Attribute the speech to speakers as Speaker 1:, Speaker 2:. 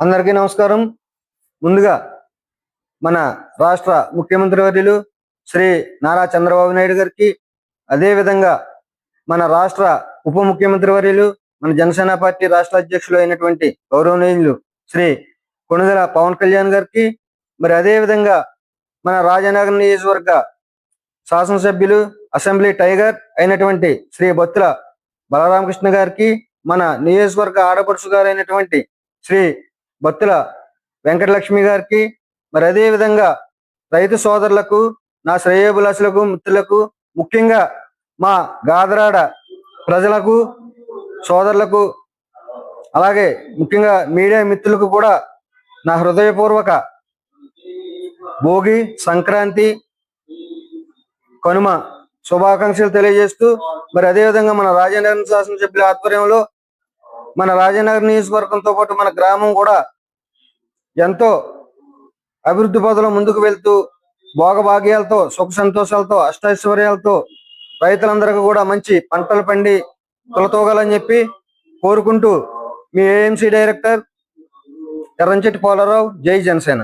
Speaker 1: అందరికీ నమస్కారం. ముందుగా మన రాష్ట్ర ముఖ్యమంత్రి వర్యులు శ్రీ నారా చంద్రబాబు నాయుడు గారికి అదేవిధంగా మన రాష్ట్ర ఉప ముఖ్యమంత్రి వర్యులు మన జనసేన పార్టీ రాష్ట్ర అధ్యక్షులు అయినటువంటి గౌరవనీయులు శ్రీ కొనుదల పవన్ కళ్యాణ్ గారికి మరి అదే విధంగా మన రాజనగర్ నియోజకవర్గ శాసనసభ్యులు అసెంబ్లీ టైగర్ అయినటువంటి శ్రీ బొత్తుల బలరామకృష్ణ గారికి మన నియోజకవర్గ ఆడపడుచు గారు అయినటువంటి శ్రీ భక్తుల వెంకటలక్ష్మి గారికి మరి అదే విధంగా రైతు సోదరులకు నా శ్రేయోభిలాషులకు మిత్రులకు ముఖ్యంగా మా గాదరాడ ప్రజలకు సోదరులకు అలాగే ముఖ్యంగా మీడియా మిత్రులకు కూడా నా హృదయపూర్వక భోగి సంక్రాంతి కనుమ శుభాకాంక్షలు తెలియజేస్తూ మరి అదేవిధంగా మన రాజనగరం శాసనసభ్యుల ఆధ్వర్యంలో మన రాజనగర్ నియోజకవర్గంతో పాటు మన గ్రామం కూడా ఎంతో అభివృద్ధి పదలో ముందుకు వెళ్తూ భోగభాగ్యాలతో సుఖ సంతోషాలతో అష్టైశ్వర్యాలతో రైతులందరికీ కూడా మంచి పంటలు పండి తొలతోగాలని చెప్పి కోరుకుంటూ మీ ఏఎంసీ డైరెక్టర్ ఎర్రంచెట్టి పోలారావు జై జనసేన.